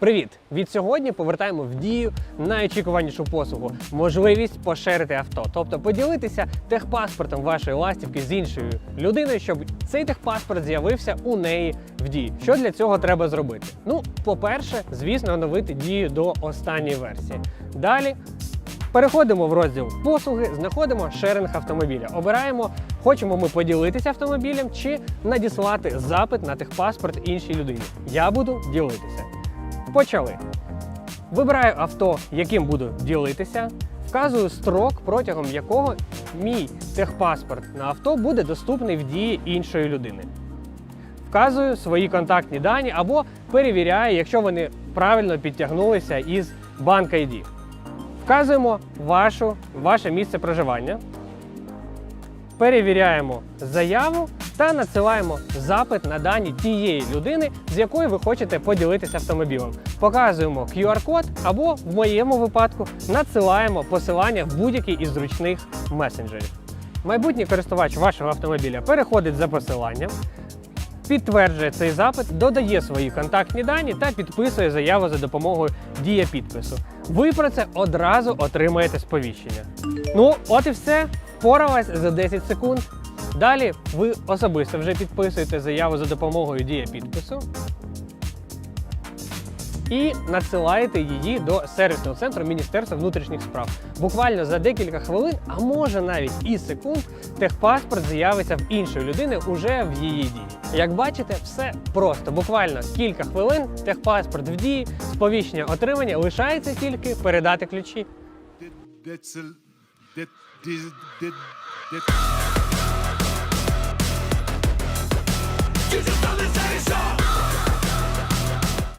Привіт! Від сьогодні повертаємо в дію найочікуванішу послугу можливість поширити авто, тобто поділитися техпаспортом вашої ластівки з іншою людиною, щоб цей техпаспорт з'явився у неї в дії. Що для цього треба зробити? Ну, по-перше, звісно, оновити дію до останньої версії. Далі Переходимо в розділ послуги, знаходимо шеринг автомобіля. Обираємо, хочемо ми поділитися автомобілем чи надіслати запит на техпаспорт іншій людині. Я буду ділитися. Почали. Вибираю авто, яким буду ділитися. Вказую строк, протягом якого мій техпаспорт на авто буде доступний в дії іншої людини. Вказую свої контактні дані або перевіряю, якщо вони правильно підтягнулися із банк ID. Вказуємо вашу, ваше місце проживання, перевіряємо заяву та надсилаємо запит на дані тієї людини, з якою ви хочете поділитися автомобілем. Показуємо QR-код або, в моєму випадку, надсилаємо посилання в будь-який із зручних месенджерів. Майбутній користувач вашого автомобіля переходить за посиланням, підтверджує цей запит, додає свої контактні дані та підписує заяву за допомогою дія підпису. Ви про це одразу отримаєте сповіщення. Ну, от і все. Впоралась за 10 секунд. Далі ви особисто вже підписуєте заяву за допомогою дія підпису і надсилаєте її до сервісного центру Міністерства внутрішніх справ. Буквально за декілька хвилин, а може навіть і секунд, техпаспорт з'явиться в іншої людини уже в її дії. Як бачите, все просто. Буквально кілька хвилин, техпаспорт в дії, сповіщення отримання лишається тільки передати ключі.